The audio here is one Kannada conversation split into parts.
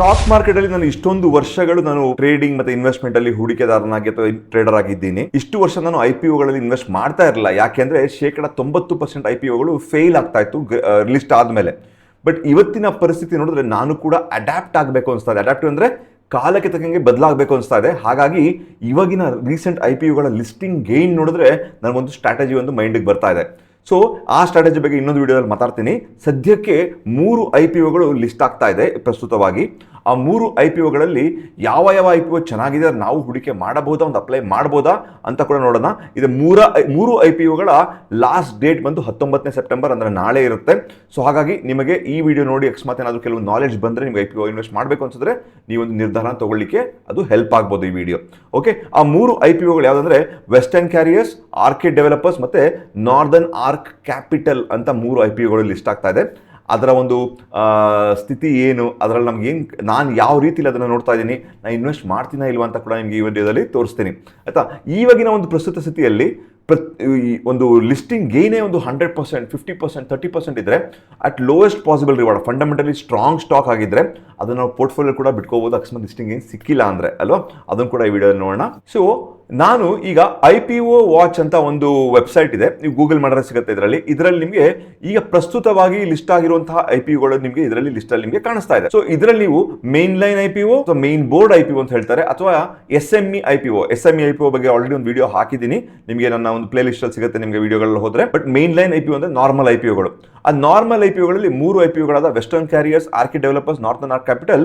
ಸ್ಟಾಕ್ ಮಾರ್ಕೆಟ್ ಅಲ್ಲಿ ನಾನು ಇಷ್ಟೊಂದು ವರ್ಷಗಳು ನಾನು ಟ್ರೇಡಿಂಗ್ ಮತ್ತೆ ಇನ್ವೆಸ್ಟ್ಮೆಂಟ್ ಅಲ್ಲಿ ಹೂಡಿಕೆದಾರನಾಗಿ ಅಥವಾ ಟ್ರೇಡರ್ ಆಗಿದ್ದೀನಿ. ಇಷ್ಟು ವರ್ಷ ನಾನು ಐ ಪಿ ಒಗಳಲ್ಲಿ ಇನ್ವೆಸ್ಟ್ ಮಾಡ್ತಾ ಇರಲಿಲ್ಲ. ಯಾಕೆಂದ್ರೆ ಶೇಕಡ ತೊಂಬತ್ತು ಪರ್ಸೆಂಟ್ ಐ ಪಿ ಒಗಳು ಫೇಲ್ ಆಗ್ತಾ ಇತ್ತು ಲಿಸ್ಟ್ ಆದ್ಮೇಲೆ. ಬಟ್ ಇವತ್ತಿನ ಪರಿಸ್ಥಿತಿ ನೋಡಿದ್ರೆ ನಾನು ಕೂಡ ಅಡ್ಯಾಪ್ಟ್ ಆಗಬೇಕು ಅನಿಸ್ತಾ ಇದೆ. ಅಡ್ಯಾಪ್ಟ್ ಅಂದ್ರೆ ಕಾಲಕ್ಕೆ ತಕ್ಕಂಗೆ ಬದಲಾಗಬೇಕು ಅನಿಸ್ತಾ ಇದೆ. ಹಾಗಾಗಿ ಇವಾಗಿನ ರೀಸೆಂಟ್ ಐ ಪಿ ಯುಗಳ ಲಿಸ್ಟಿಂಗ್ ಗೇನ್ ನೋಡಿದ್ರೆ ನನಗೊಂದು ಸ್ಟ್ರಾಟಜಿ ಒಂದು ಮೈಂಡಿಗೆ ಬರ್ತಾ ಇದೆ. ಸೊ ಆ ಸ್ಟ್ರಾಟಜಿ ಬಗ್ಗೆ ಇನ್ನೊಂದು ವಿಡಿಯೋದಲ್ಲಿ ಮಾತಾಡ್ತೀನಿ. ಸದ್ಯಕ್ಕೆ ಮೂರು ಐ ಪಿ ಒಗಳು ಲಿಸ್ಟ್ ಆಗ್ತಾ ಇದೆ ಪ್ರಸ್ತುತವಾಗಿ. ಆ ಮೂರು ಐ ಪಿ ಒಗಳಲ್ಲಿ ಯಾವ ಯಾವ ಐ ಪಿ ಒ ಚೆನ್ನಾಗಿದೆ ನಾವು ಹೂಡಿಕೆ ಮಾಡಬಹುದಾ, ಒಂದು ಅಪ್ಲೈ ಮಾಡ್ಬೋದಾ ಅಂತ ಕೂಡ ನೋಡೋಣ. ಇದು ಮೂರ ಮೂರು ಐ ಪಿ ಒಗಳ ಲಾಸ್ಟ್ ಡೇಟ್ ಬಂದು ಹತ್ತೊಂಬತ್ತನೇ ಸೆಪ್ಟೆಂಬರ್ ಅಂದರೆ ನಾಳೆ ಇರುತ್ತೆ. ಸೊ ಹಾಗಾಗಿ ನಿಮಗೆ ಈ ವಿಡಿಯೋ ನೋಡಿ ಅಕಸ್ಮಾತ್ ಏನಾದರೂ ಕೆಲವು ನಾಲೆಜ್ ಬಂದರೆ ನಿಮಗೆ ಐ ಪಿ ಒ ಇನ್ವೆಸ್ಟ್ ಮಾಡಬೇಕು ಅನ್ಸಿದ್ರೆ ನೀವೊಂದು ನಿರ್ಧಾರ ತಗೊಳ್ಳಿಕ್ಕೆ ಅದು ಹೆಲ್ಪ್ ಆಗ್ಬೋದು ಈ ವಿಡಿಯೋ. ಓಕೆ ಆ ಮೂರು ಐ ಪಿ ಒಗಳು ಯಾವುದಂದ್ರೆ ವೆಸ್ಟರ್ನ್ ಕ್ಯಾರಿಯರ್ಸ್ ಆರ್ಕೆ ಡೆವಲಪರ್ಸ್ ಮತ್ತೆ ನಾರ್ದರ್ನ್ ಆರ್ಕ್ ಕ್ಯಾಪಿಟಲ್ ಅಂತ ಮೂರು ಐ ಪಿ ಒಗಳು ಲಿಸ್ಟ್ ಆಗ್ತಾ ಇದೆ. ಅದರ ಒಂದು ಸ್ಥಿತಿ ಏನು? ಅದರಲ್ಲಿ ನಮ್ಗೆ ಏನು, ನಾನು ಯಾವ ರೀತಿಯಲ್ಲಿ ಅದನ್ನು ನೋಡ್ತಾ ಇದ್ದೀನಿ ನಾನು ಇನ್ವೆಸ್ಟ್ ಮಾಡ್ತೀನಿ ಇಲ್ವಾ ಅಂತ ಕೂಡ ನಿಮಗೆ ಈ ವಿಡಿಯೋದಲ್ಲಿ ತೋರಿಸ್ತೀನಿ. ಆಯಿತಾ? ಈವಾಗಿನ ಒಂದು ಪ್ರಸ್ತುತ ಸ್ಥಿತಿಯಲ್ಲಿ ಒಂದು ಲಿಸ್ಟಿಂಗ್ ಗೇನೇ ಒಂದು hundred percent fifty percent thirty percent ಇದ್ರೆ at lowest possible reward fundamentally strong stock ಆಗಿದ್ರೆ, ಅದನ್ನು ಪೋರ್ಟ್ಫೋಲಿಯೋ ಕೂಡ ಬಿಟ್ಕೋಬಹುದು ಅಕಸ್ಮಾತ್ ಲಿಸ್ಟಿಂಗ್ ಏನು ಸಿಕ್ಕಿಲ್ಲ ಅಂದ್ರೆ, ಅಲ್ವಾ? ಅದನ್ನು ಕೂಡ ಈ ವಿಡಿಯೋ ನೋಡೋಣ. ಸೊ ನಾನು ಈಗ ಐ ಪಿ ಒ ವಾಚ್ ಅಂತ ಒಂದು ವೆಬ್ಸೈಟ್ ಇದೆ ನೀವು ಗೂಗಲ್ ಮಾಡಿದ್ರೆ ಸಿಗುತ್ತೆ ಇದರಲ್ಲಿ ಇದರಲ್ಲಿ ನಿಮಗೆ ಈಗ ಪ್ರಸ್ತುತವಾಗಿ ಲಿಸ್ಟ್ ಆಗಿರುವಂತಹ ಐ ಪಿ ಗಳು ನಿಮಗೆ ಇದರಲ್ಲಿ ಲಿಸ್ಟ್ ಅಲ್ಲಿ ನಿಮಗೆ ಕಾಣಿಸ್ತಾ ಇದೆ ಸೊ ಇದರಲ್ಲಿ ನೀವು main line I P O ಅಥವಾ main board I P O ಅಂತ ಹೇಳ್ತಾರೆ ಅಥವಾ S M E I P O S M E I P O ಬಗ್ಗೆ ಆಲ್ರೆಡಿ ಒಂದು ವಿಡಿಯೋ ಹಾಕಿದ್ದೀನಿ ನಿಮಗೆ ನನ್ನ ಒಂದು ಪ್ಲೇ ಲಿಸ್ಟ್ ಅಲ್ಲಿ ಸಿಗುತ್ತೆ ನಿಮಗೆ ವಿಡಿಯೋಗಳಲ್ಲಿ ಹೋದ್ರೆ but main line I P ಅಂದ್ರೆ ನಾರ್ಮಲ್ ಐ ಪಿ ಒಗಳು ಆ ನಾರ್ಮಲ್ ಐ ಪಿ ಒಗಳಲ್ಲಿ ಮೂರು I P ಒಗಳಾದ western carriers RK developers northern arc capital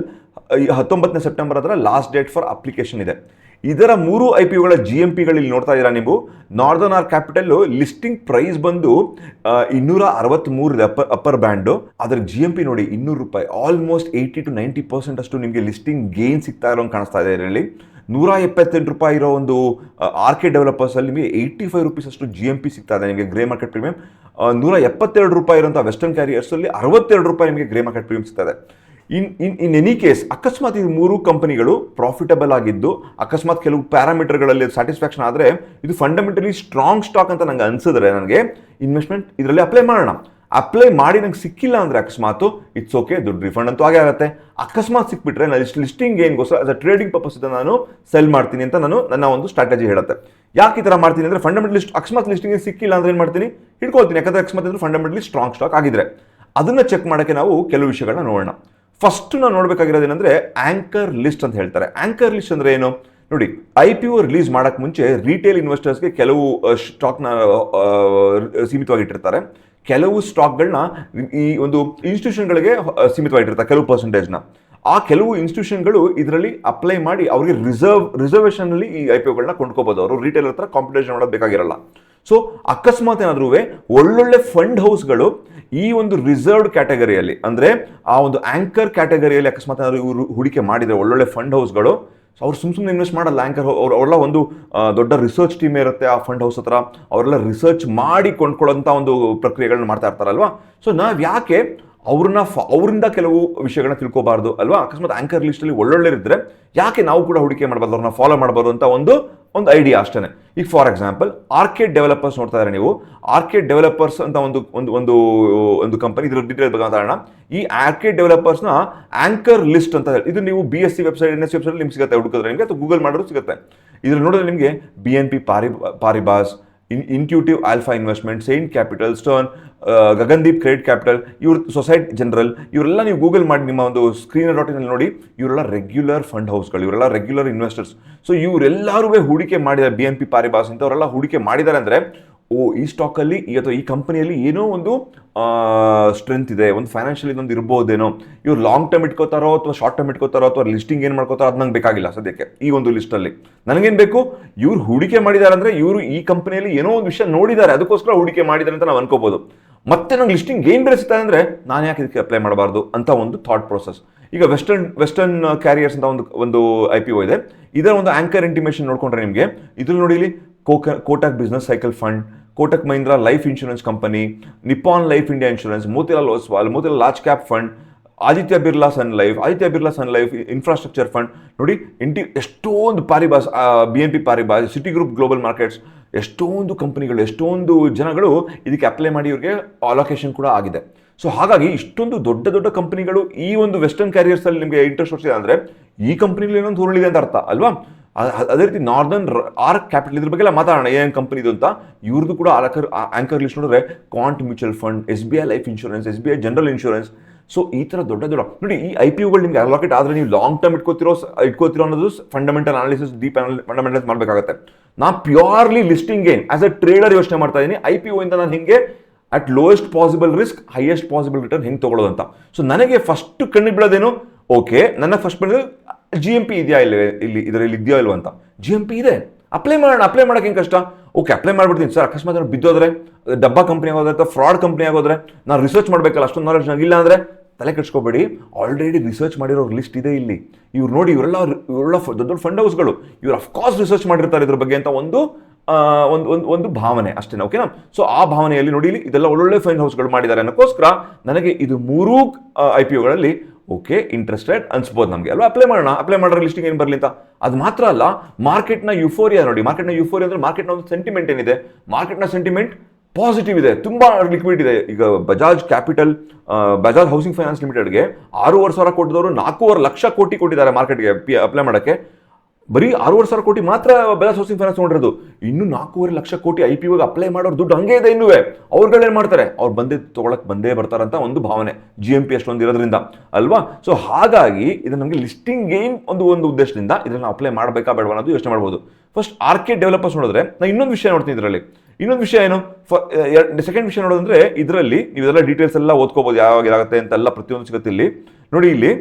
ಹತ್ತೊಂಬತ್ತನೇ ಸೆಪ್ಟೆಂಬರ್ ಅದರ ಲಾಸ್ಟ್ ಡೇಟ್ ಫಾರ್ ಅಪ್ಲಿಕೇಶನ್ ಇದೆ ಇದರ ಮೂರು ಐ ಪಿ ಒಗಳ ಜಿ ಎಂ ಪಿಗಳಲ್ಲಿ ನೋಡ್ತಾ ಇದ್ದೀರಾ ನೀವು? Northern arc capital listing price ಬಂದು ಇನ್ನೂರ ಅರವತ್ತ್ಮೂರು ಅಪ್ಪರ್ ಅಪ್ಪರ್ ಬ್ಯಾಂಡು ಅದರ ಜಿ ಎಂ ಪಿ ನೋಡಿ ಇನ್ನೂರು ರೂಪಾಯಿ almost eighty two ninety percent ಅಷ್ಟು ನಿಮಗೆ ಲಿಸ್ಟಿಂಗ್ ಗೇನ್ ಸಿಗ್ತಾ ಇರೋ ಕಾಣಿಸ್ತಾ ಇದೆ ಇದರಲ್ಲಿ. ನೂರ ಎಪ್ಪತ್ತೆಂಟು ರೂಪಾಯಿ ಇರೋ ಒಂದು ಆರ್ ಕೆ ಡೆವಲಪರ್ಸ್ ಅಲ್ಲಿ ನಿಮಗೆ ಏಯ್ಟಿ ಫೈವ್ ರುಪೀಸ್ ಅಷ್ಟು ಜಿ ಎಂ ಪಿ ಸಿಗ್ತಾ ಇದೆ ನಿಮಗೆ ಗ್ರೇ ಮಾರ್ಕೆಟ್ ಪ್ರೀಮಿಯಂ ನೂರ ಎಪ್ಪತ್ತೆರಡು ರೂಪಾಯಿ ಇರುವಂಥ ವೆಸ್ಟರ್ನ್ ಕ್ಯಾರಿಯರ್ಸ್ ಅಲ್ಲಿ ಅರವತ್ತೆರಡು ರೂಪಾಯಿ ನಿಮಗೆ ಗ್ರೇ ಮಾರ್ಕೆಟ್ ಪ್ರೀಮಿಯಂ ಸಿಗ್ತದೆ ಇನ್ ಇನ್ ಇನ್ ಎನಿ ಕೇಸ್ ಅಕಸ್ಮಾತ್ ಈ ಮೂರು ಕಂಪನಿಗಳು ಪ್ರಾಫಿಟಬಲ್ ಆಗಿದ್ದು, ಅಕಸ್ಮಾತ್ ಕೆಲವು ಪ್ಯಾರಾಮೀಟರ್ಗಳಲ್ಲಿ ಸ್ಯಾಟಿಸ್ಫ್ಯಾಕ್ಷನ್ ಆದರೆ, ಇದು ಫಂಡಮೆಂಟಲಿ ಸ್ಟ್ರಾಂಗ್ ಸ್ಟಾಕ್ ಅಂತ ನಂಗೆ ಅನ್ಸಿದ್ರೆ ನನಗೆ ಇನ್ವೆಸ್ಟ್ಮೆಂಟ್ ಇದರಲ್ಲಿ ಅಪ್ಲೈ ಮಾಡೋಣ. ಅಪ್ಲೈ ಮಾಡಿ ನಂಗೆ ಸಿಕ್ಕಿಲ್ಲ ಅಂದರೆ ಅಕಸ್ಮಾತ್ ಇಟ್ಸ್ ಓಕೆ ದುಡ್ಡು ರಿಫಂಡ್ ಅಂತೂ ಆಗೇ ಆಗುತ್ತೆ. ಅಕಸ್ಮಾತ್ ಸಿಕ್ಬಿಟ್ರೆ ನಾನು ಲಿಸ್ಟಿಂಗ್ ಏನ್ಗೋಸ್ಕರ ಆಸ್ ಅ ಟ್ರೇಡಿಂಗ್ ಪರ್ಪಸ್ ನಾನು ಸೆಲ್ ಮಾಡ್ತೀನಿ ಅಂತ ನಾನು ನನ್ನ ಒಂದು ಸ್ಟ್ರಾಟಜಿ ಹೇಳುತ್ತೆ. ಯಾಕೆ ಈ ಥರ ಮಾಡ್ತೀನಿ ಅಂದರೆ ಫಂಡಮೆಂಟಲಿ ಅಕಸ್ಮಾತ್ ಲಿಸ್ಟಿಂಗ್ ಸಿಕ್ಕಿಲ್ಲ ಅಂದ್ರೆ ಏನು ಮಾಡ್ತೀನಿ? ಹಿಡ್ಕೊಳ್ತೀನಿ. ಯಾಕಂದ್ರೆ ಅಕಸ್ಮಾತ್ ಅಂದರೆ ಫಂಡಮೆಂಟಲಿ ಸ್ಟ್ರಾಂಗ್ ಸ್ಟಾಕ್ ಆಗಿದ್ರೆ. ಅದನ್ನು ಚೆಕ್ ಮಾಡೋಕ್ಕೆ ನಾವು ಕೆಲವು ವಿಷಯಗಳನ್ನ ನೋಡೋಣ. ಫಸ್ಟ್ ನಾವು ನೋಡಬೇಕಾಗಿರೋದು ಏನಂದ್ರೆ ಆಂಕರ್ ಲಿಸ್ಟ್ ಅಂತ ಹೇಳ್ತಾರೆ. ಆಂಕರ್ ಲಿಸ್ಟ್ ಅಂದ್ರೆ ಏನು? ನೋಡಿ ಐ ಪಿ ಒ ರಿಲೀಸ್ ಮಾಡಕ್ ಮುಂಚೆ ರಿಟೇಲ್ ಇನ್ವೆಸ್ಟರ್ಸ್ಗೆ ಕೆಲವು ಸ್ಟಾಕ್ನ ಸೀಮಿತವಾಗಿಟ್ಟಿರ್ತಾರೆ. ಕೆಲವು ಸ್ಟಾಕ್ಗಳನ್ನ ಈ ಒಂದು ಇನ್ಸ್ಟಿಟ್ಯೂಷನ್ಗಳಿಗೆ ಸೀಮಿತವಾಗಿಟ್ಟಿರ್ತಾರೆ, ಕೆಲವು ಪರ್ಸೆಂಟೇಜ್ನ ಆ ಕೆಲವು ಇನ್ಸ್ಟಿಟ್ಯೂಷನ್ಗಳು ಇದರಲ್ಲಿ ಅಪ್ಲೈ ಮಾಡಿ ಅವರಿಗೆ ರಿಸರ್ವ್ ರಿಸರ್ವೇಷನಲ್ಲಿ ಈ ಐ ಪಿ ಒಗಳನ್ನ ಕೊಂಡ್ಕೋಬಹುದು ಅವರು ರಿಟೇಲ್ ಹತ್ರ ಕಾಂಪಿಟೇಷನ್ ಮಾಡೋದು ಬೇಕಾಗಿರಲ್ಲ. ಸೊ ಅಕಸ್ಮಾತ್ ಏನಾದ್ರೂ ಒಳ್ಳೊಳ್ಳೆ ಫಂಡ್ ಹೌಸ್ಗಳು ಈ ಒಂದು ರಿಸರ್ವ್ಡ್ ಕ್ಯಾಟಗರಿಯಲ್ಲಿ ಅಂದ್ರೆ ಆ ಒಂದು ಆಂಕರ್ ಕ್ಯಾಟಗರಿಯಲ್ಲಿ ಅಕಸ್ಮಾತ್ ಏನಾದ್ರೂ ಇವರು ಹೂಡಿಕೆ ಮಾಡಿದ್ರೆ ಒಳ್ಳೊಳ್ಳೆ ಫಂಡ್ ಹೌಸ್ಗಳು ಸೊ ಅವ್ರು ಸುಮ್ ಸುಮ್ಮನೆ ಇನ್ವೆಸ್ಟ್ ಮಾಡಲ್ಲ. ಅವ್ರು ಅವರೆಲ್ಲ ಒಂದು ದೊಡ್ಡ ರಿಸರ್ಚ್ ಟೀಮ್ ಇರುತ್ತೆ ಆ ಫಂಡ್ ಹೌಸ್ ಹತ್ರ. ಅವರೆಲ್ಲ ರಿಸರ್ಚ್ ಮಾಡಿ ಕೊಂಡ್ಕೊಳ್ಳೋಂಥ ಒಂದು ಪ್ರಕ್ರಿಯೆಗಳನ್ನ ಮಾಡ್ತಾ ಇರ್ತಾರಲ್ವಾ? ಸೊ ನಾವು ಯಾಕೆ ಅವ್ರನ್ನ ಅವರಿಂದ ಕೆಲವು ವಿಷಯಗಳನ್ನ ತಿಳ್ಕೋಬಾರ್ದು, ಅಲ್ವಾ? ಅಕಸ್ಮಾತ್ ಆಂಕರ್ ಲಿಸ್ಟ್ ಅಲ್ಲಿ ಒಳ್ಳೊಳ್ಳೆ ಇದ್ರೆ ಯಾಕೆ ನಾವು ಕೂಡ ಹೂಡಿಕೆ ಮಾಡಬಾರ್ದು, ಅವ್ರನ್ನ ಫಾಲೋ ಮಾಡಬಾರ್ದು ಅಂತ ಒಂದು ಒಂದು ಐಡಿಯಾ ಅಷ್ಟೇ ಈಗ ಫಾರ್ ಎಕ್ಸಾಂಪಲ್ ಆರ್ಕೆಡ್ ಡೆವಲಪರ್ಸ್ ನೋಡ್ತಾ ಇದ್ದಾರೆ ನೀವು. ಆರ್ಕೆಡ್ ಡೆವಲಪರ್ಸ್ ಅಂತ ಒಂದು ಒಂದು ಒಂದು ಒಂದು ಕಂಪನಿ ಇದ್ರ ಬಗ್ಗೆ ಮಾತಾಡೋಣ ಈ ಆರ್ಕೆಡ್ ಡೆವಲಪರ್ಸ್ನ ಆಂಕರ್ ಲಿಸ್ಟ್ ಅಂತ ಹೇಳಿ, ಇದು ನೀವು B S C website N S website ನಿಮ್ಗೆ ಸಿಗುತ್ತೆ, ಹುಡುಕಿದ್ರೆ ನಿಮಗೆ, ಅಥವಾ ಗೂಗಲ್ ಮಾಡಿದ್ರು ಸಿಗುತ್ತೆ. ಇದ್ರಲ್ಲಿ ನೋಡಿದ್ರೆ ನಿಮಗೆ B N P Pari Paribas in intuitive alpha investment saint capital Stern Gagandeep credit capital ಇವ್ರ ಸೊಸೈಟಿ ಜನರಲ್ ಇವರೆಲ್ಲ ನೀವು ಗೂಗಲ್ ಮಾಡಿ ನಿಮ್ಮ ಒಂದು ಸ್ಕ್ರೀನ್ ಡಾಟ್ ಇನಲ್ಲಿ ನೋಡಿ, ಇವರೆಲ್ಲ ರೆಗ್ಯುಲರ್ ಫಂಡ್ ಹೌಸ್ಗಳು ಇವರೆಲ್ಲ ರೆಗ್ಯುಲರ್ ಇನ್ವೆಸ್ಟರ್ಸ್ ಸೊ ಇವರೆಲ್ಲರೂ ಹೂಡಿಕೆ ಮಾಡಿದ ಬಿ ಎನ್ ಪಿ ಪಾರಿಬಾಸ್ ಇಂಥವರೆಲ್ಲ ಹೂಡಿಕೆ ಮಾಡಿದ್ದಾರೆ ಅಂದರೆ ಓ, ಈ ಸ್ಟಾಕಲ್ಲಿ ಅಥವಾ ಈ ಕಂಪನಿಯಲ್ಲಿ ಏನೋ ಒಂದು ಸ್ಟ್ರೆಂತ್ ಇದೆ, ಒಂದು ಫೈನಾನ್ಷಿಯಲ್ ಇದೊಂದು ಇರ್ಬೋದೇನೋ. ಇವ್ರು ಲಾಂಗ್ ಟರ್ಮ್ ಇಟ್ಕೋತಾರೋ ಅಥವಾ ಶಾರ್ಟ್ ಟರ್ಮ್ ಇಟ್ಕೋತಾರೋ ಅಥವಾ ಲಿಸ್ಟಿಂಗ್ ಏನು ಮಾಡ್ಕೋತಾರೋ ಅದು ನಂಗೆ ಬೇಕಾಗಿಲ್ಲ ಸದ್ಯಕ್ಕೆ, ಈ ಒಂದು ಲಿಸ್ಟಲ್ಲಿ ನನಗೇನು ಬೇಕು, ಇವ್ರು ಹೂಡಿಕೆ ಮಾಡಿದ್ದಾರೆ ಅಂದರೆ ಇವರು ಈ ಕಂಪನಿಯಲ್ಲಿ ಏನೋ ಒಂದು ವಿಷಯ ನೋಡಿದ್ದಾರೆ ಅದಕ್ಕೋಸ್ಕರ ಹೂಡಿಕೆ ಮಾಡಿದ್ದಾರೆ ಅಂತ ನಾವು ಅನ್ಕೋಬೋದು. ಮತ್ತೆ ನಂಗೆ ಲಿಸ್ಟಿಂಗ್ ಏನು ಬೆರೆಸುತ್ತೆ ಅಂದರೆ ನಾನು ಯಾಕೆ ಇದಕ್ಕೆ ಅಪ್ಲೈ ಮಾಡಬಾರ್ದು ಅಂತ ಒಂದು ಥಾಟ್ ಪ್ರೊಸೆಸ್ ಈಗ ವೆಸ್ಟರ್ನ್ ವೆಸ್ಟರ್ನ್ ಕ್ಯಾರಿಯರ್ಸ್ ಅಂತ ಒಂದು ಒಂದು ಐ ಪಿ ಒ ಇದೆ. ಇದರ ಒಂದು ಆಂಕರ್ ಇಂಟಿಮೇಷನ್ ನೋಡ್ಕೊಂಡ್ರೆ ನಿಮಗೆ, ಇದ್ರಲ್ಲಿ ನೋಡಿ ಇಲ್ಲಿ ಕೋಕ Kotak business cycle fund Kotak Mahindra life insurance company Nippon life India insurance Motilal Oswal Motilal large cap fund Aditya Birla sun life Aditya Birla sun life infrastructure fund ನೋಡಿ ಇಂಟಿ ಎಷ್ಟೊಂದು Paribas B N P Paribas Citi group global markets ಎಷ್ಟೊಂದು ಕಂಪನಿಗಳು ಎಷ್ಟೊಂದು ಜನಗಳು ಇದಕ್ಕೆ ಅಪ್ಲೈ ಮಾಡಿ ಇವರಿಗೆ ಅಲೋಕೇಶನ್ ಕೂಡ ಆಗಿದೆ. ಸೊ ಹಾಗಾಗಿ ಇಷ್ಟೊಂದು ದೊಡ್ಡ ದೊಡ್ಡ ಕಂಪನಿಗಳು ಈ ಒಂದು ವೆಸ್ಟರ್ನ್ ಕ್ಯಾರಿಯರ್ಸ್ ಅಲ್ಲಿ ನಿಮಗೆ ಇಂಟ್ರೆಸ್ಟ್ ತೋರಿಸಿದೆ ಅಂದರೆ ಈ ಕಂಪನಿಲಿ ಏನೊಂದು ಹುರುಳಿದೆ ಅಂತ ಅರ್ಥ, ಅಲ್ವಾ? ಅದೇ ರೀತಿ ನಾರ್ದನ್ ಆರ್ ಕ್ಯಾಪಿಟಲ್ ಇದ್ರ ಬಗ್ಗೆ ಎಲ್ಲ ಮಾತಾಡೋಣ. ಏನ್ ಕಂಪನಿ ಇದು ಅಂತ. ಇವ್ರದ್ದು ಕೂಡ ಆಂಕರ್ ಆಂಕರ್ ಲಿಸ್ಟ್ ನೋಡಿದ್ರೆ quant mutual fund S B I life insurance S B I general insurance so ಈ ತರ ದೊಡ್ಡ ದೊಡ್ಡ ನೋಡಿ, ಈ ಐ ಪಿ ಯುಗಳು ನಿಮ್ಗೆ ಅಲೋಕೇಟ್ ಆದ್ರೆ ನೀವು ಲಾಂಗ್ ಟರ್ಮ್ ಇಟ್ಕೋತಿರೋ ಇಟ್ಕೋತಿರೋ ಅನ್ನೋದು ಫಂಡಮೆಂಟಲ್ ಅನಾಲಿಸಿಸ್ ಡೀಪ್ ಫಂಡಮೆಂಟಲ್ಸ್ ಮಾಡಬೇಕಾಗುತ್ತೆ. ನಾ purely listing gain as a trader ಯೋಚನೆ ಮಾಡ್ತಾ ಇದ್ದೀನಿ ಐ ಪಿ ಇಂದ ನಾನು ಹಿಂಗೆ at lowest possible risk highest possible return ಹೆಂಗೆ ತಗೊಳ್ಳೋದು ಅಂತ ಸೊ ನನಗೆ ಫಸ್ಟ್ ಕಣ್ಣಿಗೆ ಬಿಡೋದೇನು ಓಕೆ ನನ್ನ ಫಸ್ಟ್ ಬಂದಿದ್ದು ಜಿ ಎಂ ಪಿ ಇದೆಯಾ ಇಲ್ಲ? ಇಲ್ಲಿ ಇದರಲ್ಲಿ ಇದೆಯೋ ಇಲ್ವೋ ಅಂತ? ಜಿ ಎಂ ಪಿ ಇದೆ. ಅಪ್ಲೈ ಮಾಡೋಣ ಅಪ್ಲೈ ಮಾಡೋಕೆ ಹೆಂಗೆ ಕಷ್ಟ? ಓಕೆ ಅಪ್ಲೈ ಮಾಡ್ಬಿಡ್ತೀನಿ. ಸರ್ ಅಕಸ್ಮಾತ್ ನಾನು ಬಿದ್ದೋದ್ರೆ, ಡಬ್ಬಾ ಕಂಪ್ನಿ ಆಗೋದ್ರೆ ಅಥವಾ ಫ್ರಾಡ್ ಕಂಪ್ನಿ ಆಗೋದ್ರೆ, ನಾನು ರಿಸರ್ಚ್ ಮಾಡಬೇಕಲ್ಲ, ಅಷ್ಟೊಂದು ನಾಲೆಜ್ ಇಲ್ಲ ಅಂದರೆ ತಲೆ ಕೆಡ್ಸ್ಕೋಬೇಡಿ. ಆಲ್ರೆಡಿ ರಿಸರ್ಚ್ ಮಾಡಿರೋ ಲಿಸ್ಟ್ ಇದೆ ಇಲ್ಲಿ. ಇವ್ರು ನೋಡಿ, ಇವರೆಲ್ಲ ಇವರೆಲ್ಲ ದೊಡ್ಡ ದೊಡ್ಡ ಫಂಡ್ ಹೌಸ್ಗಳು ಇವ್ರು ಅಫ್ಕೋರ್ಸ್ ರಿಸರ್ಚ್ ಮಾಡಿರ್ತಾರೆ ಇದ್ರ ಬಗ್ಗೆ ಅಂತ ಒಂದು ಒಂದು ಒಂದು ಒಂದು ಭಾವನೆ ಅಷ್ಟೇ ಓಕೆನಾ ಸೊ ಆ ಭಾವನೆಯಲ್ಲಿ ನೋಡಿ ಇಲ್ಲಿ ಇದೆಲ್ಲ ಒಳ್ಳೊಳ್ಳೆ ಫಂಡ್ ಹೌಸ್ಗಳು ಮಾಡಿದ್ದಾರೆ ಅನ್ನೋಕ್ಕೋಸ್ಕರ ನನಗೆ ಇದು ಮೂರೂ ಐ ಪಿ ಒಗಳಲ್ಲಿ ಓಕೆ ಇಂಟ್ರೆಸ್ಟೆಡ್ ಅನ್ಸ್ಬೋದು ನಮಗೆ. ಅಲ್ವಾ? ಅಪ್ಲೈ ಮಾಡೋಣ. ಅಪ್ಲೈ ಮಾಡೋ ಲಿಸ್ಟಿಂಗ್ ಏನು ಬರಲಿ ಅಂತ? ಅದು ಮಾತ್ರ ಅಲ್ಲ ಮಾರ್ಕೆಟ್ನ ಯುಫೋರಿಯಾ ನೋಡಿ. ಮಾರ್ಕೆಟ್ನ ಯುಫೋರಿಯಾ ಅಂದ್ರೆ ಮಾರ್ಕೆಟ್ನ ಒಂದು ಸೆಂಟಿಮೆಂಟ್ ಏನಿದೆ? ಮಾರ್ಕೆಟ್ನ ಸೆಂಟಿಮೆಂಟ್ ಪಾಸಿಟಿವ್ ಇದೆ. ತುಂಬಾ ಲಿಕ್ವಿಡ್ ಇದೆ. ಈಗ Bajaj capital Bajaj housing finance ಲಿಮಿಟೆಡ್ಗೆ ಆರೂವರೆ ಸಾವಿರ ಕೊಟ್ಟಿದವರು ನಾಲ್ಕೂವರೆ ಲಕ್ಷ ಕೋಟಿ ಕೊಟ್ಟಿದ್ದಾರೆ ಮಾರ್ಕೆಟ್ಗೆ ಅಪ್ಲೈ ಮಾಡೋಕ್ಕೆ. ಬರೀ ಆರೂವರೆ ಸಾವಿರ ಕೋಟಿ ಮಾತ್ರ ಬೆಲಾಸ್ ಹೌಸಿಂಗ್ ಫೈನಾನ್ಸ್ ನೋಡಿರೋದು. ಇನ್ನು ನಾಲ್ಕೂವರೆ ಲಕ್ಷ ಕೋಟಿ ಐ ಪಿ ಅಪ್ಲೈ ಮಾಡೋರು ದುಡ್ಡು ಹಂಗೆ ಇದೆ ಇನ್ನೂ ಅವ್ರುಗಳೇನು ಮಾಡ್ತಾರೆ? ಅವ್ರು ಬಂದೇ ತೊಗೊಳಕ್ ಬಂದೇ ಬರ್ತಾರಂತ ಒಂದು ಭಾವನೆ. ಜಿ ಎಂ ಪಿ ಅಷ್ಟೊಂದು ಇರೋದ್ರಿಂದ. ಅಲ್ವಾ? ಸೊ ಹಾಗಾಗಿ ಇದು ನಮಗೆ ಲಿಸ್ಟಿಂಗ್ ಗೇಮ್ ಒಂದು ಒಂದು ಉದ್ದೇಶದಿಂದ ಇದನ್ನ ಅಪ್ಲೈ ಮಾಡಬೇಕಾ ಬೇಡವಾ ಅನ್ನೋದು ಯೋಚನೆ ಮಾಡ್ಬೋದು. ಫಸ್ಟ್ ಆರ್ಕೆ ಡೆವಲಪರ್ಸ್ ನೋಡಿದ್ರೆ ನಾನು ಇನ್ನೊಂದು ವಿಷಯ ನೋಡ್ತೀನಿ ಇದರಲ್ಲಿ. ಇನ್ನೊಂದು ವಿಷಯ ಏನು? ಸೆಕೆಂಡ್ ವಿಷಯ ನೋಡೋದಂದ್ರೆ, ಇದರಲ್ಲಿ ನೀವು ಇದೆಲ್ಲ ಡೀಟೇಲ್ಸ್ ಎಲ್ಲ ಓದ್ಕೋಬೋದು ಯಾವಾಗ ಇದಾಗುತ್ತೆ ಅಂತೆಲ್ಲ ಪ್ರತಿಯೊಂದು ಸಿಗುತ್ತೆ ಇಲ್ಲಿ. ನೋಡಿ ಇಲ್ಲಿ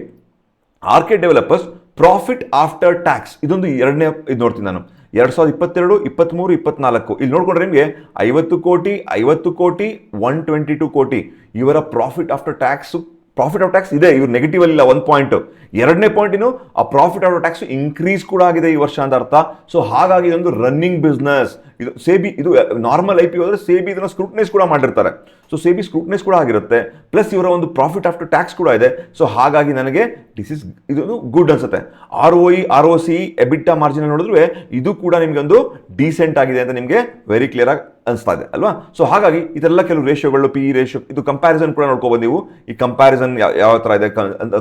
RK developers profit after tax ಇದೊಂದು ಎರಡನೇ, ಇದು ನೋಡ್ತೀನಿ ನಾನು. ಎರಡ್ ಸಾವಿರದ ಇಪ್ಪತ್ತೆರಡು, ಇಪ್ಪತ್ತ್ಮೂರು, ಇಪ್ಪತ್ನಾಲ್ಕು. ಇಲ್ಲಿ ನೋಡ್ಕೊಂಡ್ರೆ ನಿಮಗೆ ಐವತ್ತು ಕೋಟಿ ಐವತ್ತು ಕೋಟಿ ಒನ್ ಟ್ವೆಂಟಿ ಟು ಕೋಟಿ. ಇವರ profit after tax profit of tax ಇದೆ. ಇವ್ರು ನೆಗೆಟಿವ್ ಅಲ್ಲಿಲ್ಲ ಒಂದು ಪಾಯಿಂಟ್ ಎರಡನೇ ಪಾಯಿಂಟ್ ಆ ಪ್ರಾಫಿಟ್ ಆಫ್ಟರ್ ಟ್ಯಾಕ್ಸ್ ಇನ್ಕ್ರೀಸ್ ಕೂಡ ಆಗಿದೆ ಈ ವರ್ಷ ಅಂತ ಅರ್ಥ. ಸೊ ಹಾಗಾಗಿ ಇದೊಂದು ರನ್ನಿಂಗ್ ಬಿಸ್ನೆಸ್ ಇದು ಸೇಬಿ ಇದು ನಾರ್ಮಲ್ ಐ ಪಿ ಹೋದ್ರೆ ಸೇಬಿ ಇದನ್ನ ಸ್ಕ್ರೂಟ್ನೈಸ್ ಕೂಡ ಮಾಡಿರ್ತಾರೆ. ಸೊ ಸೇಬಿ ಸ್ಕ್ರೂಟ್ನೆಸ್ ಕೂಡ ಆಗಿರುತ್ತೆ. ಪ್ಲಸ್ ಇವರ ಒಂದು ಪ್ರಾಫಿಟ್ ಆಫ್ಟರ್ ಟ್ಯಾಕ್ಸ್ ಕೂಡ ಇದೆ. ಸೊ ಹಾಗಾಗಿ ನನಗೆ ದಿಸ್ ಇಸ್ ಇದು ಗುಡ್ ಅನ್ಸುತ್ತೆ. R O E R O C EBITDA margin ನೋಡಿದ್ರೆ ಇದು ಕೂಡ ನಿಮ್ಗೆ ಒಂದು ಡೀಸೆಂಟ್ ಆಗಿದೆ ಅಂತ ನಿಮಗೆ ವೆರಿ ಕ್ಲಿಯರ್ ಆಗಿ ಅನಿಸ್ತಾ ಇದೆ, ಅಲ್ವಾ? ಸೊ ಹಾಗಾಗಿ ಇದೆಲ್ಲ ಕೆಲವು ರೇಷಿಯೋಗಳು ಪಿ ರೇಷಿಯೋ ಇದು ಕಂಪ್ಯಾರಿಸನ್ ಕೂಡ ನೋಡ್ಕೋಬೋದು ನೀವು. ಈ ಕಂಪ್ಯಾರಿಸನ್ ಯಾವ ಥರ ಇದೆ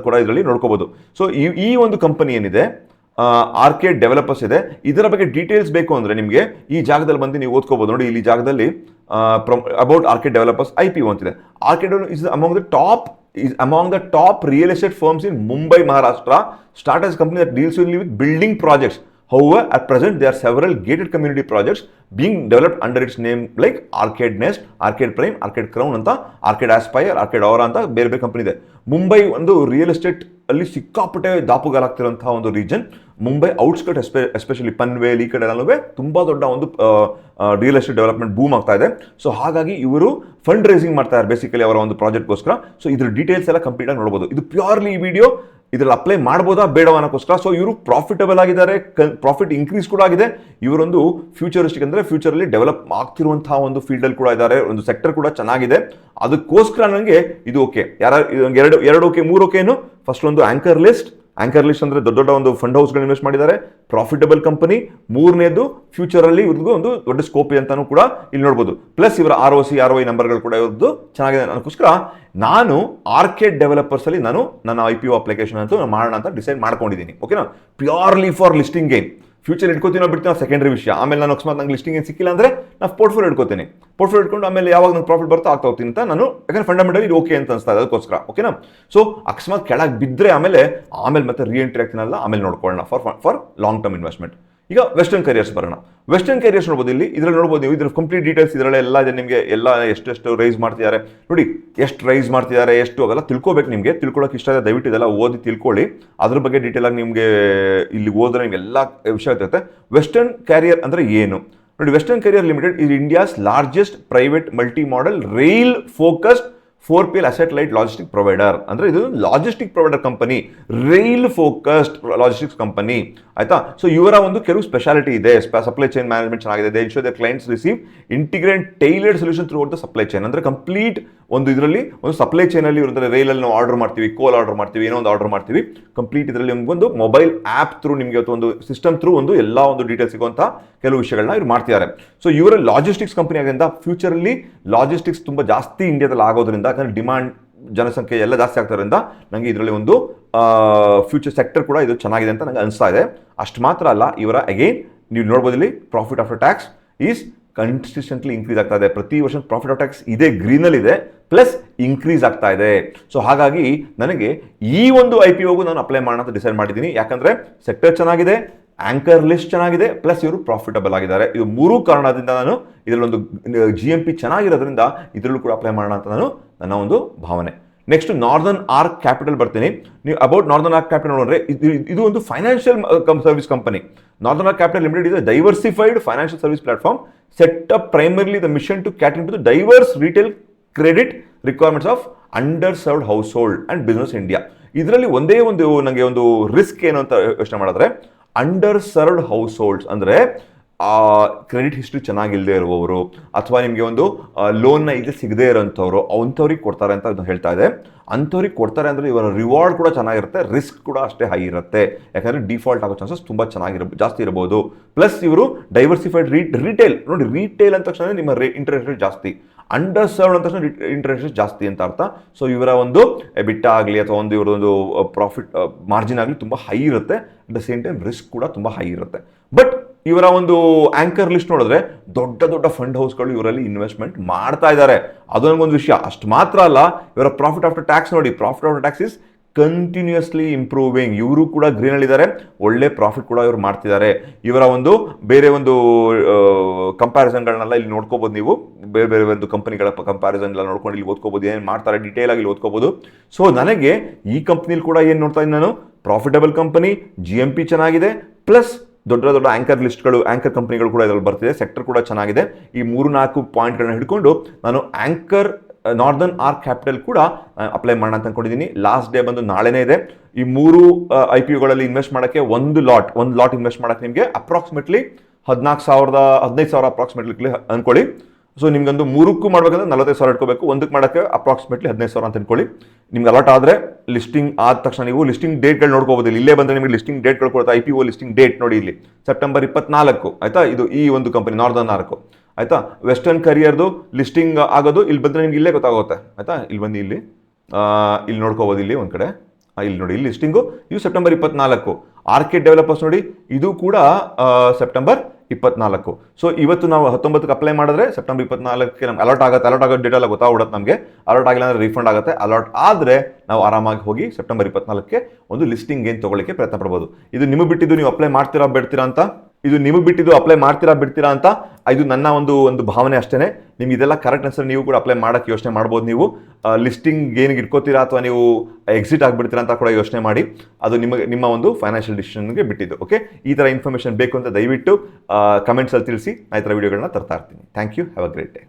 ಕೂಡ ಇದರಲ್ಲಿ ನೋಡ್ಕೋಬೋದು. ಸೊ ಈ ಒಂದು ಕಂಪನಿ ಏನಿದೆ ಆರ್ಕೆ ಡೆವಲಪರ್ಸ್ ಇದೆ ಇದರ ಬಗ್ಗೆ ಡೀಟೇಲ್ಸ್ ಬೇಕು ಅಂದ್ರೆ ನಿಮಗೆ ಈ ಜಾಗದಲ್ಲಿ ಬಂದು ನೀವು ಓದ್ಕೋಬೋದು ನೋಡಿ ಇಲ್ಲಿ ಜಾಗದಲ್ಲಿ about RK developers I P ಅಂತಿದೆ RK is among the top among the top real estate firms in Mumbai, Maharashtra. started as a company that deals only with building projects. However, at present, there are several gated community projects being developed under its name like Arcade Nest, Arcade Prime, Arcade Crown ಅಂತ Arcade Aspire, Arcade Aura ಅಂತ ಬೇರೆ ಬೇರೆ ಕಂಪನಿ ಇದೆ ಮುಂಬೈ ಒಂದು ರಿಯಲ್ ಎಸ್ಟೇಟ್ ಅಲ್ಲಿ ಸಿಕ್ಕಾಪಟ್ಟೆ ದಾಪುಗಾಲಾಗ್ತಿರುವಂತಹ ಒಂದು region. Mumbai outskirts especially Panvel ಈ ಕಡೆ ಎಲ್ಲವೇ ತುಂಬಾ ದೊಡ್ಡ ಒಂದು ರಿಯಲ್ ಎಸ್ಟೇಟ್ ಡೆವಲಪ್ಮೆಂಟ್ ಬೂಮ್ ಆಗ್ತಾ ಇದೆ. ಸೊ ಹಾಗಾಗಿ ಇವರು ಫಂಡ್ ರೈಸಿಂಗ್ ಮಾಡ್ತಾ ಇದ್ದಾರೆ ಬೇಸಿಕಲಿ ಅವರ ಒಂದು ಪ್ರಾಜೆಕ್ಟ್ಗೋಸ್ಕರ ಸೊ ಇದ್ರ ಡೀಟೇಲ್ಸ್ ಎಲ್ಲ ಕಂಪ್ಲೀಟ್ ಆಗಿ ನೋಡಬಹುದು ಇದು ಪ್ಯೂರ್ಲಿ ಈ ವಿಡಿಯೋ ಇದ್ರಲ್ಲಿ ಅಪ್ಲೈ ಮಾಡ್ಬೋದಾ ಬೇಡವ ಅನ್ನೋಕ್ಕೋಸ್ಕರ? ಸೊ ಇವರು ಪ್ರಾಫಿಟಬಲ್ ಆಗಿದ್ದಾರೆ ಪ್ರಾಫಿಟ್ ಇನ್ಕ್ರೀಸ್ ಕೂಡ ಆಗಿದೆ. ಇವರೊಂದು ಫ್ಯೂಚರಿಸ್ಟಿಕ್ ಅಂದರೆ ಫ್ಯೂಚರಲ್ಲಿ ಡೆವಲಪ್ ಆಗ್ತಿರುವಂತಹ ಒಂದು ಫೀಲ್ಡಲ್ಲಿ ಕೂಡ ಇದ್ದಾರೆ, ಒಂದು ಸೆಕ್ಟರ್ ಕೂಡ ಚೆನ್ನಾಗಿದೆ. ಅದಕ್ಕೋಸ್ಕರ ನನಗೆ ಇದು ಓಕೆ ಯಾರು ಎರಡು ಎರಡು ಓಕೆ ಮೂರು ಓಕೆ ಏನು ಫಸ್ಟ್ ಒಂದು ಆಂಕರ್ ಲಿಸ್ಟ್ ಆಂಕರ್ ಲಿಸ್ಟ್ ಅಂದ್ರೆ ದೊಡ್ಡ ದೊಡ್ಡ ಒಂದು ಫಂಡ್ ಹೌಸ್ಗಳು ಇನ್ವೆಸ್ಟ್ ಮಾಡಿದ್ದಾರೆ. ಪ್ರಾಫಿಟಬಲ್ ಕಂಪನಿ ಮೂರನೇದು ಫ್ಯೂಚರ್ ಅಲ್ಲಿ ಇವ್ರದ್ದು ಒಂದು ದೊಡ್ಡ ಸ್ಕೋಪ್ ಇದೆ ಅಂತಾನು ಕೂಡ ಇಲ್ಲಿ ನೋಡಬಹುದು ಪ್ಲಸ್ ಇವರ R O C R O ನಂಬರ್ಗಳು ಕೂಡ ಇವ್ರದ್ದು ಚೆನ್ನಾಗಿದೆ ಅದಕ್ಕೋಸ್ಕರ ನಾನು ಆರ್ಕೆಡ್ ಡೆವಲಪರ್ಸ್ ಅಲ್ಲಿ ನಾನು ನನ್ನ ಐ ಪಿ ಒ ಅಪ್ಲಿಕೇಶನ್ ಅಂತೂ ಮಾಡೋಣ ಅಂತ ಡಿಸೈಡ್ ಮಾಡ್ಕೊಂಡಿದ್ದೀನಿ. ಓಕೆನಾ purely for listing game future ಇಟ್ಕೋತೀನೋ ಬಿಡ್ತೀನೋ ಸೆಕೆಂಡರಿ ವಿಷಯ. ಆಮೇಲೆ ನಾನು ಅಕಸ್ಮಾತ್ ನಂಗೆ ಲಿಸ್ಟಿಂಗ್ ಏನು ಸಿಕ್ಕಿಲ್ಲ ಅಂದರೆ ನಾನು ಪೋರ್ಟ್ಫೋಲಿಯೋ ಇಟ್ಕೋತೀನಿ ಪೋರ್ಟ್ಫೋಲಿಯೋ ಇಟ್ಕೊಂಡು ಆಮೇಲೆ ಯಾವಾಗ ನಂಗೆ ಪ್ರಾಫಿಟ್ ಬರ್ತೋ ಆಗ್ತಾ ಹೋಗ್ತೀನಿ ಅಂತ ನಾನು ಯಾಕಂದ್ರೆ ಫಂಡಮೆಂಟಲಿ ಇದು ಓಕೆ ಅಂತ ಅನ್ಸ್ತಾ ಅದಕ್ಕೋಸ್ಕರ ಓಕೆನಾ ಸೊ ಅಕಸ್ಮಾತ್ ಕೆಳಗೆ ಬಿದ್ದರೆ ಆಮೇಲೆ ಆಮೇಲೆ ಮತ್ತೆ ರೀ ಎಂಟ್ರಿ ಆಗ್ತೀನಲ್ಲ, ಆಮೇಲೆ ನೋಡ್ಕೊಳ್ಳೋಣ for for long term investment ಈಗ ವೆಸ್ಟರ್ನ್ ಕರಿಯರ್ಸ್ ಬರೋಣ. ವೆಸ್ಟರ್ನ್ ಕರಿಯರ್ಸ್ ನೋಡ್ಬೋದು ಇಲ್ಲಿ. ಇದರಲ್ಲಿ ನೋಡ್ಬೋದು ನೀವು ಇದ್ರ ಕಂಪ್ಲೀಟ್ ಡೀಟೇಲ್ಸ್ ಇದರಲ್ಲಿ ಎಲ್ಲ ನಿಮಗೆ ಎಲ್ಲ ಎಷ್ಟೆಷ್ಟು ರೈಸ್ ಮಾಡ್ತಿದ್ದಾರೆ. ನೋಡಿ, ಎಷ್ಟು ರೈಸ್ ಮಾಡ್ತಿದ್ದಾರೆ, ಎಷ್ಟು ಅವೆಲ್ಲ ತಿಳ್ಕೊಬೇಕು ನಿಮಗೆ. ತಿಳ್ಕೊಳ್ಳೋಕೆ ಇಷ್ಟ ಇದೆ ದಯವಿಟ್ಟು ಇದೆಲ್ಲ ಓದಿ ತಿಳ್ಕೊಳ್ಳಿ. ಅದ್ರ ಬಗ್ಗೆ ಡೀಟೇಲ್ ಆಗಿ ನಿಮಗೆ ಇಲ್ಲಿ ಓದಿದ್ರೆ ನಿಮ್ಗೆ ಎಲ್ಲ ವಿಷಯ ಆಗ್ತೈತೆ ವೆಸ್ಟರ್ನ್ ಕ್ಯಾರಿಯರ್ ಅಂದ್ರೆ ಏನು? ನೋಡಿ western carrier limited is India's largest private multi model rail focused four P L asset light logistic provider ಅಂದ್ರೆ ಇದು logistic provider company rail focused logistics company ಆಯಿತಾ? ಸೊ ಇವರ ಒಂದು ಕೆಲವು ಸ್ಪೆಷಾಲಿಟಿ ಇದೆ. ಸಪ್ಲೈ ಚೈನ್ ಮ್ಯಾನೇಜ್ಮೆಂಟ್ ಚೆನ್ನಾಗಿದೆ. They ensure the clients receive integrate tailored solution through the supply chain ಅಂದ್ರೆ ಕಂಪ್ಲೀಟ್ ಒಂದು ಇದರಲ್ಲಿ, ಒಂದು ಸಪ್ಲೈ ಚೈನ್ ಅಲ್ಲಿ ಇರುತ್ತೆ ರೈಲಲ್ಲಿ ನಾವು ಆರ್ಡರ್ ಮಾಡ್ತೀವಿ ಕೋಲ್ ಆರ್ಡರ್ ಮಾಡ್ತೀವಿ, ಏನೋ ಒಂದು ಆರ್ಡರ್ ಮಾಡ್ತೀವಿ. ಕಂಪ್ಲೀಟ್ ಇದರಲ್ಲಿ ಒಂದು ಮೊಬೈಲ್ ಆಪ್ ಥ್ರೂ ನಿಮಗೆ ಅಥವಾ ಒಂದು ಸಿಸ್ಟಮ್ ಥ್ರೂ ಒಂದು ಎಲ್ಲ ಒಂದು ಡೀಟೇಲ್ಸ್ ಸಿಗುವಂಥ ಕೆಲವು ವಿಷಯಗಳನ್ನ ಇವ್ರು ಮಾಡ್ತಿದ್ದಾರೆ. ಸೊ ಇವರ ಲಾಜಿಸ್ಟಿಕ್ಸ್ ಕಂಪನಿ ಆಗಿಂದ ಫ್ಯೂಚರಲ್ಲಿ ಲಾಜಿಸ್ಟಿಕ್ಸ್ ತುಂಬಾ ಜಾಸ್ತಿ ಇಂಡಿಯಾದಲ್ಲಿ ಆಗೋದ್ರಿಂದ ಯಾಕಂದ್ರೆ ಡಿಮ್ಯಾಂಡ್ ಜನಸಂಖ್ಯೆ ಎಲ್ಲ ಜಾಸ್ತಿ ಆಗ್ತಾರಿಂದ ನನಗೆ ಇದರಲ್ಲಿ ಒಂದು ಫ್ಯೂಚರ್ ಸೆಕ್ಟರ್ ಕೂಡ ಇದು ಚೆನ್ನಾಗಿದೆ ಅಂತ ನನಗೆ ಅನಿಸ್ತಾ ಇದೆ. ಅಷ್ಟು ಮಾತ್ರ ಅಲ್ಲ, ಇವರ ಅಗೇನ್ ನೀವು ನೋಡ್ಬೋದು ಇಲ್ಲಿ profit after tax is consistently increase ಆಗ್ತಾ ಇದೆ. ಪ್ರತಿ ವರ್ಷ ಪ್ರಾಫಿಟ್ ಆಫ್ ಟ್ಯಾಕ್ಸ್ ಇದೇ ಗ್ರೀನಲ್ಲಿ ಇದೆ ಪ್ಲಸ್ ಇನ್ಕ್ರೀಸ್ ಆಗ್ತಾ ಇದೆ. ಸೊ ಹಾಗಾಗಿ ನನಗೆ ಈ ಒಂದು ಐ ಪಿ ಒಗೂ ನಾನು ಅಪ್ಲೈ ಮಾಡೋಣ ಅಂತ ಡಿಸೈಡ್ ಮಾಡಿದ್ದೀನಿ. ಯಾಕಂದ್ರೆ ಸೆಕ್ಟರ್ ಚೆನ್ನಾಗಿದೆ ಆಂಕರ್ ಲಿಸ್ಟ್ ಚೆನ್ನಾಗಿದೆ ಪ್ಲಸ್ ಇವರು ಪ್ರಾಫಿಟಬಲ್ ಆಗಿದ್ದಾರೆ. ಇದು ಮೂರು ಕಾರಣದಿಂದ ನಾನು ಇದರಲ್ಲೊಂದು ಜಿ ಎಂ ಪಿ ಚೆನ್ನಾಗಿರೋದ್ರಿಂದ ಇದರಲ್ಲೂ ಕೂಡ ಅಪ್ಲೈ ಮಾಡೋಣ ಅಂತ ನಾನು ನನ್ನ ಒಂದು ಭಾವನೆ. ನೆಕ್ಸ್ಟ್ ನಾರ್ದನ್ ಆರ್ಕ್ ಕ್ಯಾಪಿಟಲ್ ಬರ್ತೀನಿ. ನೀವು ಅಬೌಟ್ ನಾರ್ದನ್ ಆರ್ಕ್ ಕ್ಯಾಪಿಟಲ್ ನೋಡಿದ್ರೆ ಇದು ಒಂದು financial service company northern arc capital limited is diversified financial service platform set up primarily the mission to cater to the diverse retail credit requirements of underserved household and business India ಇದರಲ್ಲಿ ಒಂದೇ ಒಂದು ನನಗೆ ಒಂದು ರಿಸ್ಕ್ ಏನು ಅಂತ ಯೋಚನೆ ಮಾಡಿದ್ರೆ ಅಂಡರ್ ಸರ್ವ್ಡ್ ಹೌಸ್ ಹೋಲ್ಡ್ಸ್ ಅಂದರೆ ಕ್ರೆಡಿಟ್ ಹಿಸ್ಟ್ರಿ ಚೆನ್ನಾಗಿಲ್ಲದೆ ಇರುವವರು ಅಥವಾ ನಿಮಗೆ ಒಂದು ಲೋನ್ನ ಈಗ ಸಿಗದೇ ಇರೋಂಥವ್ರು ಅಂಥವ್ರಿಗೆ ಕೊಡ್ತಾರೆ ಅಂತ ಇದು ಹೇಳ್ತಾ ಇದೆ. ಅಂಥವ್ರಿಗೆ ಕೊಡ್ತಾರೆ ಅಂದರೆ ಇವರ ರಿವಾರ್ಡ್ ಕೂಡ ಚೆನ್ನಾಗಿರುತ್ತೆ ರಿಸ್ಕ್ ಕೂಡ ಅಷ್ಟೇ ಹೈ ಇರುತ್ತೆ. ಯಾಕಂದರೆ ಡಿಫಾಲ್ಟ್ ಆಗೋ ಚಾನ್ಸಸ್ ತುಂಬ ಚೆನ್ನಾಗಿರ, ಜಾಸ್ತಿ ಇರ್ಬೋದು. ಪ್ಲಸ್ ಇವರು ಡೈವರ್ಸಿಫೈಡ್ ರೀ ರಿಟೇಲ್ ನೋಡಿ ರಿಟೇಲ್ ಅಂದ ತಕ್ಷಣ ನಿಮ್ಮ ರೇ ಇಂಟ್ರೆಸ್ಟ್ ರೇಟ್ ಜಾಸ್ತಿ. ಅಂಡರ್ ಸರ್ವ್ ಅಂತ ತಕ್ಷಣ ಇಂಟ್ರೆಸ್ಟ್ ರೇಟ್ ಜಾಸ್ತಿ ಅಂತ ಅರ್ಥ. ಸೊ ಇವರ ಒಂದು ಬಿಟ್ಟ ಆಗಲಿ ಅಥವಾ ಒಂದು ಇವರ ಒಂದು ಪ್ರಾಫಿಟ್ ಮಾರ್ಜಿನ್ ಆಗಲಿ ತುಂಬ ಹೈ ಇರುತ್ತೆ. At the same time risk ಕೂಡ ತುಂಬ ಹೈ ಇರುತ್ತೆ. ಬಟ್ ಇವರ ಒಂದು ಆಂಕರ್ ಲಿಸ್ಟ್ ನೋಡಿದ್ರೆ ದೊಡ್ಡ ದೊಡ್ಡ ಫಂಡ್ ಹೌಸ್ಗಳು ಇವರಲ್ಲಿ ಇನ್ವೆಸ್ಟ್ಮೆಂಟ್ ಮಾಡ್ತಾ ಇದ್ದಾರೆ. ಅದು ನನಗೊಂದು ವಿಷಯ. ಅಷ್ಟು ಮಾತ್ರ ಅಲ್ಲ, ಇವರ ಪ್ರಾಫಿಟ್ ಆಫ್ಟರ್ ಟ್ಯಾಕ್ಸ್ ನೋಡಿ. Profit after tax is continuously improving ಇವರು ಕೂಡ ಗ್ರೀನಲ್ಲಿದ್ದಾರೆ ಒಳ್ಳೆ ಪ್ರಾಫಿಟ್ ಕೂಡ ಇವರು ಮಾಡ್ತಿದ್ದಾರೆ. ಇವರ ಒಂದು ಬೇರೆ ಒಂದು ಕಂಪ್ಯಾರಿಸನ್ಗಳನ್ನೆಲ್ಲ ಇಲ್ಲಿ ನೋಡ್ಕೋಬೋದು ನೀವು. ಬೇರೆ ಬೇರೆ ಒಂದು ಕಂಪನಿಗಳ ಕಂಪ್ಯಾರಿಸನ್ ಎಲ್ಲ ನೋಡ್ಕೊಂಡು ಇಲ್ಲಿ ಓದ್ಕೋಬೋದು. ಏನು ಮಾಡ್ತಾರೆ? ಡೀಟೇಲ್ ಆಗಿ ಓದ್ಕೋಬೋದು. ಸೊ ನನಗೆ ಈ ಕಂಪ್ನಿಲಿ ಕೂಡ ಏನು ನೋಡ್ತಾ ಇದ್ದೀನಿ ನಾನು? Profitable company G M P ಚೆನ್ನಾಗಿದೆ ಪ್ಲಸ್ ದೊಡ್ಡ ದೊಡ್ಡ ಆಂಕರ್ ಲಿಸ್ಟ್ಗಳು ಆಂಕರ್ ಕಂಪನಿಗಳು ಕೂಡ ಇದರಲ್ಲಿ ಬರ್ತಿದೆ. ಸೆಕ್ಟರ್ ಕೂಡ ಚೆನ್ನಾಗಿದೆ. ಈ ಮೂರು ನಾಲ್ಕು ಪಾಯಿಂಟ್ಗಳನ್ನ ಹಿಡ್ಕೊಂಡು ನಾನು ಆಂಕರ್ ನಾರ್ದನ್ ಆರ್ ಕ್ಯಾಪಿಟಲ್ ಕೂಡ ಅಪ್ಲೈ ಮಾಡೋಣ ಅಂತ ಅನ್ಕೊಂಡಿದ್ದೀನಿ ಲಾಸ್ಟ್ ಡೇ ಬಂದು ನಾಳೆನೇ ಇದೆ. ಈ ಮೂರು ಐ ಪಿ ಯುಗಳಲ್ಲಿ ಇನ್ವೆಸ್ಟ್ ಮಾಡೋಕ್ಕೆ ಒಂದು ಲಾಟ್ ಒಂದು ಲಾಟ್ ಇನ್ವೆಸ್ಟ್ ಮಾಡೋಕ್ಕೆ ನಿಮಗೆ ಅಪ್ರಾಕ್ಸಿಮೇಟ್ಲಿ ಹದಿನಾಲ್ಕು ಸಾವಿರದ, ಹದಿನೈದು ಸಾವಿರ ಅಪ್ರಾಕ್ಸಿಮೇಟ್ಲಿ ಅನ್ಕೊಳ್ಳಿ. ಸೊ ನಿಮ್ಗೊಂದು ಮೂರಕ್ಕೂ ಮಾಡಬೇಕಂದ್ರೆ ನಲವತ್ತೈದು ಸಾವಿರ ಇಟ್ಕೋಬೇಕು. ಒಂದಕ್ಕೆ ಮಾಡೋಕ್ಕೆ ಅಪ್ರಾಕ್ಸಿಮೇಟ್ಲಿ ಹದಿನೈದು ಸಾವಿರ ಅಂತ ಅನ್ಕೊಳ್ಳಿ ನಿಮ್ಗೆ ಅಲರ್ಟ್ ಆದರೆ ಲಿಸ್ಟಿಂಗ್ ಆದ ತಕ್ಷಣ ನೀವು ಲಿಸ್ಟಿಂಗ್ ಡೇಟ್ಗಳು ನೋಡ್ಕೋಬೋದು ಇಲ್ಲಿ ಇಲ್ಲೇ ಬಂದರೆ ನಿಮಗೆ ಲಿಸ್ಟಿಂಗ್ ಡೇಟ್ಗಳು ಕೊಡ್ತಾ I P O listing date ನೋಡಿ ಇಲ್ಲಿ. ಸೆಪ್ಟೆಂಬರ್ ಇಪ್ಪತ್ನಾಲ್ಕು, ಆಯಿತಾ? ಇದು ಈ ಒಂದು ಕಂಪನಿ ನಾರ್ದನ್ ನಾಲ್ಕು ಆಯಿತಾ? ವೆಸ್ಟರ್ನ್ ಕರಿಯರ್ದು ಲಿಸ್ಟಿಂಗ್ ಆಗೋದು, ಇಲ್ಲಿ ಬಂದರೆ ನಿಮ್ಗೆ ಇಲ್ಲೇ ಗೊತ್ತಾಗುತ್ತೆ, ಆಯಿತಾ? ಇಲ್ಲಿ ಬಂದು ಇಲ್ಲಿ. ಇಲ್ಲಿ ನೋಡ್ಕೋಬೋದು ಇಲ್ಲಿ ಒಂದು ಕಡೆ. ಇಲ್ಲಿ ನೋಡಿ, ಇಲ್ಲಿ ಲಿಸ್ಟಿಂಗು ಇದು ಸೆಪ್ಟೆಂಬರ್ ಇಪ್ಪತ್ನಾಲ್ಕು. ಕೆ ಡೆವಲಪರ್ಸ್ ನೋಡಿ, ಇದು ಕೂಡ ಸೆಪ್ಟೆಂಬರ್ ಇಪ್ಪತ್ನಾಲ್ಕು. ಸೊ ಇವತ್ತು ನಾವು ಹತ್ತೊಂಬತ್ತಕ್ಕೆ ಅಪ್ಲೈ ಮಾಡಿದ್ರೆ ಸೆಪ್ಟೆಂಬರ್ ಇಪ್ಪತ್ನಾಲ್ಕಕ್ಕೆ ನಮ್ಗೆ ಅಲರ್ಟ್ ಆಗುತ್ತೆ. ಅಲರ್ಟ್ ಆಗೋ ಡೇಟ್ ಎಲ್ಲ ಗೊತ್ತಾಗ್ಬಿಡುತ್ತೆ ನಮಗೆ. ಅಲರ್ಟ್ ಆಗಿಲ್ಲ ಅಂದರೆ ರಿಫಂಡ್ ಆಗುತ್ತೆ. ಅಲರ್ಟ್ ಆದರೆ ನಾವು ಆರಾಮಾಗಿ ಹೋಗಿ ಸೆಪ್ಟೆಂಬರ್ ಇಪ್ಪತ್ನಾಲ್ಕಕ್ಕೆ ಒಂದು ಲಿಸ್ಟಿಂಗ್ ಏನು ತೊಗೊಳ್ಳಿಕ್ಕೆ ಪ್ರಯತ್ನ ಪಡ್ಬೋದು. ಇದು ನಿಮಗೆ ಬಿಟ್ಟಿದ್ದು ನೀವು ಅಪ್ಲೈ ಮಾಡ್ತೀರಾ ಬಿಡ್ತೀರಾ ಅಂತ? ಇದು ನಿಮಗೆ ಬಿಟ್ಟಿದ್ದು ಅಪ್ಲೈ ಮಾಡ್ತೀರಾ, ಬಿಡ್ತೀರಾ ಅಂತ, ಇದು ನನ್ನ ಒಂದು ಒಂದು ಭಾವನೆ ಅಷ್ಟೇ ನಿಮ್ಗೆ ಇದೆಲ್ಲ ಕರೆಕ್ಟ್ ಆನ್ಸರ್ ನೀವು ಕೂಡ ಅಪ್ಲೈ ಮಾಡೋಕ್ಕೆ ಯೋಚನೆ ಮಾಡ್ಬೋದು ನೀವು. ಲಿಸ್ಟಿಂಗ್ ಏನಿಗೆ ಇಟ್ಕೋತೀರಾ ಅಥವಾ ನೀವು ಎಕ್ಸಿಟ್ ಆಗಿಬಿಡ್ತೀರಾ ಅಂತ ಕೂಡ ಯೋಚನೆ ಮಾಡಿ. ಅದು ನಿಮಗೆ, ನಿಮ್ಮ ಒಂದು ಫೈನಾನ್ಷಿಯಲ್ ಡಿಸಿಷನ್ಗೆ ಬಿಟ್ಟಿದ್ದು ಓಕೆ ಈ ಥರ ಇನ್ಫಾರ್ಮೇಷನ್ ಬೇಕು ಅಂತ ದಯವಿಟ್ಟು ಕಮೆಂಟ್ಸಲ್ಲಿ ತಿಳಿಸಿ. ಈ ಥರ ವೀಡಿಯೋಗಳನ್ನ ತರ್ತಾ ಇರ್ತೀನಿ. Thank you have a great day